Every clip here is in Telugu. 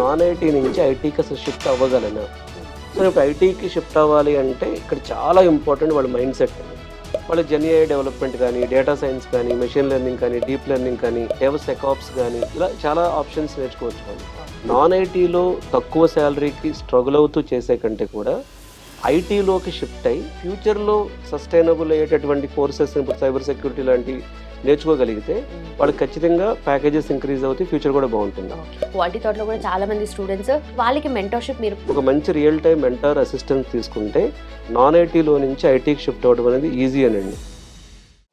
నాన్ ఐటీ నుంచి ఐటీకి అసలు షిఫ్ట్ అవ్వగలను? సో ఇప్పుడు ఐటీకి షిఫ్ట్ అవ్వాలి అంటే ఇక్కడ చాలా ఇంపార్టెంట్ వాళ్ళ మైండ్ సెట్ వాళ్ళు వాళ్ళ జెన్ఏఐ డెవలప్మెంట్ కానీ డేటా సైన్స్ కానీ మెషిన్ లెర్నింగ్ కానీ డీప్ లెర్నింగ్ కానీ డెవస్ ఎకాప్స్ కానీ ఇలా చాలా ఆప్షన్స్ నేర్చుకోవచ్చు వాళ్ళు. నాన్ ఐటీలో తక్కువ శాలరీకి స్ట్రగుల్ అవుతూ చేసే కంటే కూడా ఐటీలోకి షిఫ్ట్ అయ్యి ఫ్యూచర్లో సస్టైనబుల్ అయ్యేటటువంటి కోర్సెస్ ఇప్పుడు సైబర్ సెక్యూరిటీ లాంటి నేర్చుకోగలిగితే వాళ్ళకి ఖచ్చితంగా ప్యాకేజెస్ ఇంక్రీజ్ అవుతాయి ఫ్యూచర్ కూడా బాగుంటుంది. క్వాలిటీ థాట్లో కూడా చాలా మంది స్టూడెంట్స్ వాళ్ళకి మెంటర్షిప్ మీరు ఒక మంచి రియల్ టైం మెంటర్ అసిస్టెన్స్ తీసుకుంటే నాన్ ఐటీలో నుంచి ఐటీకి షిఫ్ట్ అవ్వడం అనేది ఈజీ అనండి.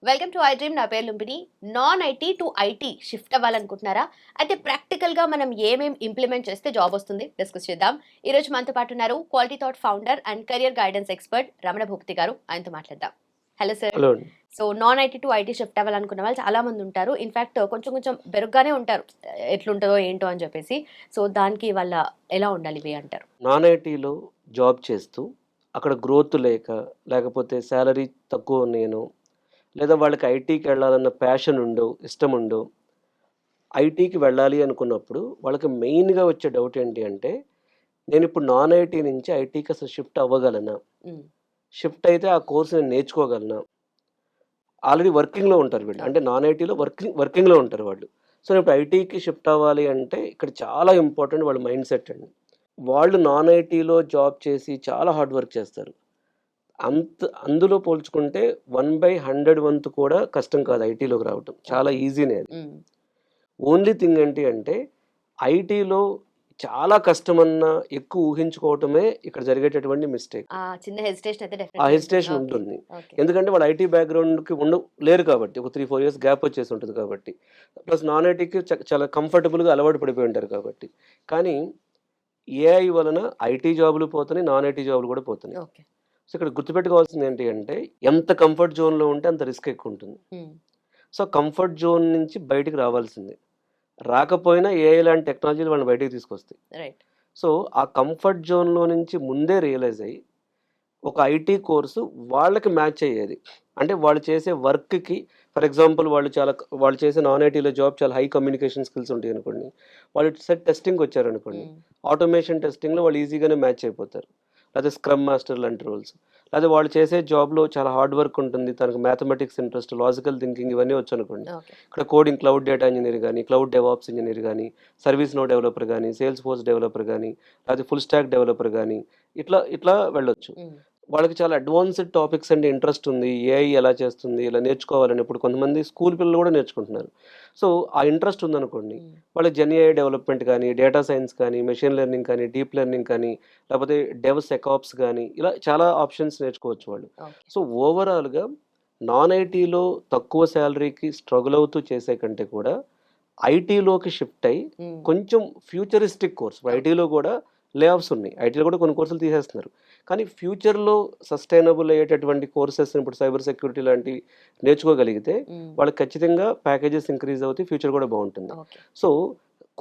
వెల్కమ్ టు ఐ డ్రీమ్ నా పేరు Lumbini. Non IT to IT shift అవ్వాలనుకుంటున్నారా? అయితే ప్రాక్టికల్గా మనం ఏమేం ఇంప్లిమెంట్ చేస్తే జాబ్ వస్తుంది? డిస్కస్ చేద్దాం. ఈ రోజు మనతో పాటు ఉన్నారు quality thought founder and career guidance expert Ramana Bhupathi garu. ఆయనతో మాట్లాడదాం. Hello sir. So non IT to IT shift అవ్వాలనుకున్న వాళ్ళు చాలా మంది ఉంటారు ఇన్ఫాక్ట్ కొంచెం కొంచెం బెరుగ్గానే ఉంటారు. ఎట్లుంటుందో ఏంటో అని చెప్పేసి. సో దానికి వాళ్ళ ఎలా ఉండాలి ఇవి అంటారు? నాన్ ఐటీలో జాబ్ చేస్తూ అక్కడ గ్రోత్ లేక లేకపోతే శాలరీ తక్కువ నేను లేదా వాళ్ళకి ఐటీకి వెళ్ళాలన్న ప్యాషన్ ఉండో ఇష్టం ఉండో ఐటీకి వెళ్ళాలి అనుకున్నప్పుడు వాళ్ళకి మెయిన్గా వచ్చే డౌట్ ఏంటి అంటే నేను ఇప్పుడు నాన్ ఐటీ నుంచి ఐటీకి అసలు షిఫ్ట్ అవ్వగలనా. షిఫ్ట్ అయితే ఆ కోర్స్ నేను నేర్చుకోగలనా. ఆల్రెడీ వర్కింగ్లో ఉంటారు వీళ్ళు. అంటే నాన్ ఐటీలో వర్కింగ్ వర్కింగ్లో ఉంటారు వాళ్ళు. సో ఇప్పుడు ఐటీకి షిఫ్ట్ అవ్వాలి అంటే ఇక్కడ చాలా ఇంపార్టెంట్ వాళ్ళ మైండ్ సెట్ అండి. వాళ్ళు నాన్ ఐటీలో జాబ్ చేసి చాలా హార్డ్ వర్క్ చేస్తారు. అంత అందులో పోల్చుకుంటే వన్ బై హండ్రెడ్ వంతు కూడా కష్టం కాదు ఐటీలోకి రావటం. చాలా ఈజీనే అది. ఓన్లీ థింగ్ ఏంటి అంటే ఐటీలో చాలా కష్టమన్నా ఎక్కువ ఊహించుకోవటమే ఇక్కడ జరిగేటటువంటి మిస్టేక్ ఆ చిన్న హెసిటేషన్ అయితే ఆ హెసిటేషన్ ఉంటుంది. ఎందుకంటే వాళ్ళు ఐటీ బ్యాక్గ్రౌండ్కి ఉండ లేరు కాబట్టి ఒక త్రీ ఫోర్ ఇయర్స్ గ్యాప్ వచ్చేసి ఉంటుంది కాబట్టి. ప్లస్ నాన్ ఐటీకి చాలా కంఫర్టబుల్గా అలవాటు పడిపోయి ఉంటారు కాబట్టి. కానీ ఏఐ వలన ఐటీ జాబులు పోతున్నాయి నాన్ ఐటీ జాబులు కూడా పోతున్నాయి. సో ఇక్కడ గుర్తుపెట్టుకోవాల్సింది ఏంటి అంటే ఎంత కంఫర్ట్ జోన్లో ఉంటే అంత రిస్క్ ఎక్కువ ఉంటుంది. సో కంఫర్ట్ జోన్ నుంచి బయటికి రావాల్సిందే. రాకపోయినా ఏఐ లాంటి టెక్నాలజీలు వాళ్ళని బయటికి తీసుకొస్తాయి. రైట్ సో ఆ కంఫర్ట్ జోన్లో నుంచి ముందే రియలైజ్ అయ్యి ఒక ఐటీ కోర్సు వాళ్ళకి మ్యాచ్ అయ్యేది. అంటే వాళ్ళు చేసే వర్క్కి ఫర్ ఎగ్జాంపుల్ వాళ్ళు చాలా వాళ్ళు చేసే నాన్ ఐటీలో జాబ్ చాలా హై కమ్యూనికేషన్ స్కిల్స్ ఉంటాయి అనుకోండి. వాళ్ళు సెట్ టెస్టింగ్ వచ్చారనుకోండి. ఆటోమేషన్ టెస్టింగ్లో వాళ్ళు ఈజీగానే మ్యాచ్ అయిపోతారు. లేదా స్క్రమ్ మాస్టర్ లాంటి రోల్స్ లేదా వాళ్ళు చేసే జాబ్లో చాలా హార్డ్ వర్క్ ఉంటుంది. తనకు మ్యాథమెటిక్స్ ఇంట్రెస్ట్ లాజికల్ థింకింగ్ ఇవన్నీ వచ్చు అనుకోండి ఇక్కడ కోడింగ్ క్లౌడ్ డేటా ఇంజనీర్ కానీ క్లౌడ్ డెవాప్స్ ఇంజనీర్ కానీ సర్వీస్ నో డెవలపర్ కానీ సేల్స్ ఫోర్స్ డెవలపర్ కానీ లేకపోతే ఫుల్ స్టాక్ డెవలపర్ కానీ ఇట్లా ఇట్లా వెళ్ళొచ్చు. వాళ్ళకి చాలా అడ్వాన్స్డ్ టాపిక్స్ అంటే ఇంట్రెస్ట్ ఉంది. ఏఐ ఎలా చేస్తుంది ఇలా నేర్చుకోవాలని ఇప్పుడు కొంతమంది స్కూల్ పిల్లలు కూడా నేర్చుకుంటున్నారు. సో ఆ ఇంట్రెస్ట్ ఉందనుకోండి. వాళ్ళకి జెన్ఏఐ డెవలప్మెంట్ కానీ డేటా సైన్స్ కానీ మెషిన్ లెర్నింగ్ కానీ డీప్ లెర్నింగ్ కానీ లేకపోతే డెవస్ ఎకాప్స్ కానీ ఇలా చాలా ఆప్షన్స్ నేర్చుకోవచ్చు వాళ్ళు. సో ఓవరాల్గా నాన్ ఐటీలో తక్కువ శాలరీకి స్ట్రగుల్ అవుతూ చేసే కంటే కూడా ఐటీలోకి షిఫ్ట్ అయ్యి కొంచెం ఫ్యూచరిస్టిక్ కోర్స్ ఐటీలో కూడా లే ఆఫ్స్ ఉన్నాయి. ఐటీలో కూడా కొన్ని కోర్సులు తీసేస్తున్నారు. కానీ ఫ్యూచర్లో సస్టైనబుల్ అయ్యేటటువంటి కోర్సెస్ ఇప్పుడు సైబర్ సెక్యూరిటీ లాంటివి నేర్చుకోగలిగితే వాళ్ళకి ఖచ్చితంగా ప్యాకేజెస్ ఇంక్రీజ్ అవుతాయి ఫ్యూచర్ కూడా బాగుంటుంది. సో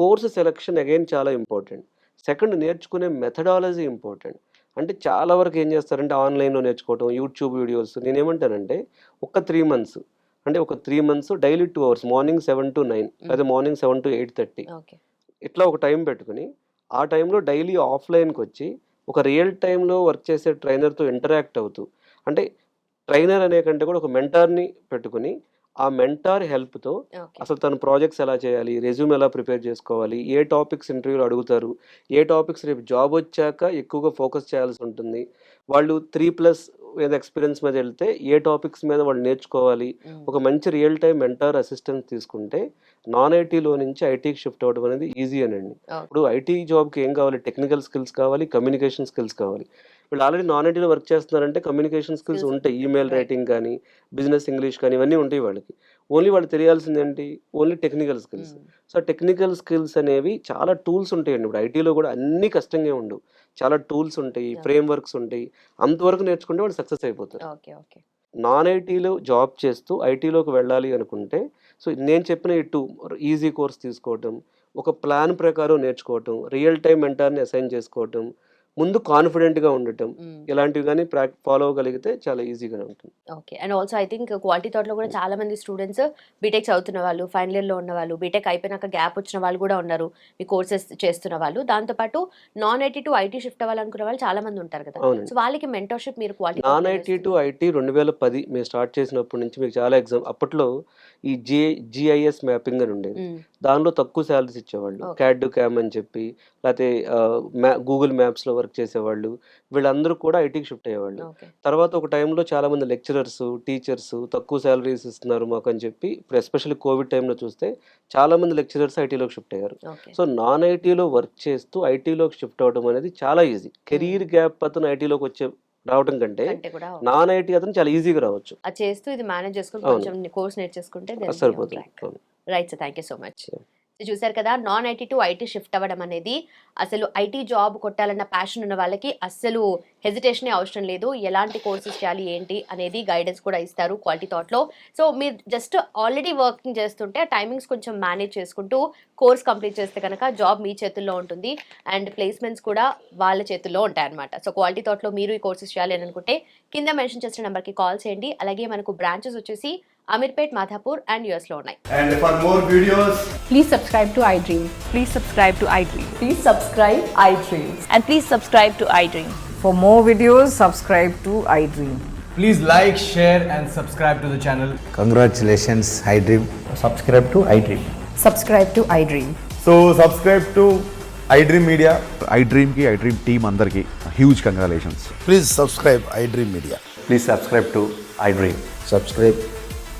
కోర్సు సెలెక్షన్ అగైన్ చాలా ఇంపార్టెంట్. సెకండ్ నేర్చుకునే మెథడాలజీ ఇంపార్టెంట్. అంటే చాలా వరకు ఏం చేస్తారంటే ఆన్లైన్లో నేర్చుకోవటం యూట్యూబ్ వీడియోస్ నేనేమంటానంటే ఒక త్రీ మంత్స్ అంటే ఒక three months daily two hours morning seven to nine లేదా morning seven to eight thirty ఇట్లా ఒక టైం పెట్టుకుని ఆ టైంలో డైలీ ఆఫ్లైన్కి వచ్చి ఒక రియల్ టైంలో వర్క్ చేసే ట్రైనర్తో ఇంటరాక్ట్ అవుతూ అంటే ట్రైనర్ అనే కంటే కూడా ఒక మెంటార్ని పెట్టుకుని ఆ మెంటార్ హెల్ప్తో అసలు తన ప్రాజెక్ట్స్ ఎలా చేయాలి రెజ్యూమ్ ఎలా ప్రిపేర్ చేసుకోవాలి ఏ టాపిక్స్ ఇంటర్వ్యూలో అడుగుతారు ఏ టాపిక్స్ రేపు జాబ్ వచ్చాక ఎక్కువగా ఫోకస్ చేయాల్సి ఉంటుంది వాళ్ళు త్రీ ప్లస్ ఏదో ఎక్స్పీరియన్స్ మీద వెళ్తే ఏ టాపిక్స్ మీద వాళ్ళు నేర్చుకోవాలి ఒక మంచి రియల్ టైం మెంటార్ అసిస్టెన్స్ తీసుకుంటే నాన్ ఐటీలో నుంచి ఐటీకి షిఫ్ట్ అవ్వడం అనేది ఈజీ అనండి. ఇప్పుడు ఐటీ జాబ్కి ఏం కావాలి? టెక్నికల్ స్కిల్స్ కావాలి కమ్యూనికేషన్ స్కిల్స్ కావాలి. వీళ్ళు ఆల్రెడీ నాన్ ఐటీలో వర్క్ చేస్తున్నారంటే కమ్యూనికేషన్ స్కిల్స్. ఉంటాయి ఈమెయిల్. రైటింగ్ కానీ బిజినెస్ ఇంగ్లీష్ కానీ ఇవన్నీ ఉంటాయి వాళ్ళకి. ఓన్లీ వాళ్ళు తెలియాల్సింది ఏంటి? Only technical skills. So technical skills అనేవి చాలా టూల్స్ ఉంటాయండి. ఇప్పుడు ఐటీలో కూడా అన్ని కష్టంగా ఉండవు. చాలా టూల్స్ ఉంటాయి. ఫ్రేమ్ వర్క్స్ ఉంటాయి. అంతవరకు నేర్చుకుంటే వాళ్ళు సక్సెస్ అయిపోతారు. నాన్ ఐటీలో జాబ్ చేస్తూ ఐటీలోకి వెళ్ళాలి అనుకుంటే సో నేను చెప్పిన ఈ టూ ఈజీ కోర్స్ తీసుకోవటం ఒక ప్లాన్ ప్రకారం నేర్చుకోవటం రియల్ టైం మెంటార్ని అసైన్ చేసుకోవటం ముందు కాన్ఫిడెంట్గా ఉండటం. మ్మ్. ఇలాంటివి కానీ ఫాలో అవ్వగలిగితే చాలా ఈజీగానే ఉంటుంది. Okay. And also I think quality థాట్లో కూడా చాలా మంది స్టూడెంట్స్ బీటెక్ చదువుతున్న వాళ్ళు ఫైనల్ ఇయర్లో ఉన్న వాళ్ళు బీటెక్ అయిపోయినాక గ్యాప్ వచ్చిన వాళ్ళు కూడా ఉన్నారు. మీ కోర్సెస్ చేస్తున్న వాళ్ళు. దాంతోపాటు non IT to IT shift అవ్వాలనుకున్న వాళ్ళు చాలా మంది ఉంటారు కదా. సో వాళ్ళకి మెంటర్షిప్ మీరు quality non IT to IT రెండు వేల పది మేము స్టార్ట్ చేసినప్పటి నుంచి మీకు చాలా ఎగ్జామ్ అప్పట్లో ఈ జి జిఐఎస్ మ్యాపింగ్ అని ఉండేది. దానిలో తక్కువ శాలరీస్ ఇచ్చేవాళ్ళు. క్యాడ్ క్యామ్ అని చెప్పి లేకపోతే మ్యా గూగుల్ మ్యాప్స్లో వర్క్ చేసేవాళ్ళు. వీళ్ళందరూ కూడా ఐటీకి షిఫ్ట్ అయ్యేవాళ్ళు. తర్వాత ఒక టైంలో చాలా మంది లెక్చరర్స్ టీచర్స్ తక్కువ శాలరీస్ ఇస్తున్నారు మాకు అని చెప్పి ఇప్పుడు ఎస్పెషల్లీ కోవిడ్ టైంలో చూస్తే చాలా మంది లెక్చరర్స్ ఐటీలోకి షిఫ్ట్ అయ్యారు. సో నాన్ ఐటీలో వర్క్ చేస్తూ ఐటీలోకి షిఫ్ట్ అవ్వడం అనేది చాలా ఈజీ. కెరీర్ గ్యాప్ అతను ఐటీలోకి వచ్చే రావడం కంటే నాన్ ఐటీ అతను చాలా ఈజీగా రావచ్చు. చేస్తూ ఇది మేనేజ్ చేసుకుని. కొంచెం కోర్స్ నేర్చేసుకుంటే సరిపోతుంది. Right sir thank you so much. చూసారు కదా non IT to IT shift అవ్వడం అనేది అసలు ఐటీ జాబ్ కొట్టాలన్న ప్యాషన్ ఉన్న వాళ్ళకి అస్సలు హెజిటేషనే అవసరం లేదు. ఎలాంటి కోర్సెస్ చేయాలి ఏంటి అనేది గైడెన్స్ కూడా ఇస్తారు క్వాలిటీ థాట్లో సో మీరు జస్ట్ ఆల్రెడీ వర్కింగ్ చేస్తుంటే ఆ టైమింగ్స్ కొంచెం మేనేజ్ చేసుకుంటూ కోర్స్ కంప్లీట్ చేస్తే కనుక జాబ్ మీ చేతుల్లో ఉంటుంది. అండ్ ప్లేస్మెంట్స్ కూడా వాళ్ళ చేతుల్లో ఉంటాయి అనమాట సో క్వాలిటీ థాట్లో మీరు ఈ కోర్సెస్ చేయాలి అని అనుకుంటే కింద మెన్షన్ చేసిన నెంబర్కి కాల్ చేయండి. అలాగే మనకు బ్రాంచెస్ వచ్చేసి అమీర్పేట్ మాధాపూర్ అండ్ యూఎస్లో ఉన్నాయి And for more videos, Please subscribe to iDream. Please subscribe to iDream. Please subscribe iDream. And please subscribe to iDream. For more videos, subscribe to iDream. please like, share, and subscribe to the channel. Congratulations, iDream. Subscribe to iDream. Subscribe to iDream. So, subscribe to iDream Media. I డ్రీమ్కి I dream team అందరికీ huge congratulations Please subscribe iDream Media. Please subscribe to iDream. Subscribe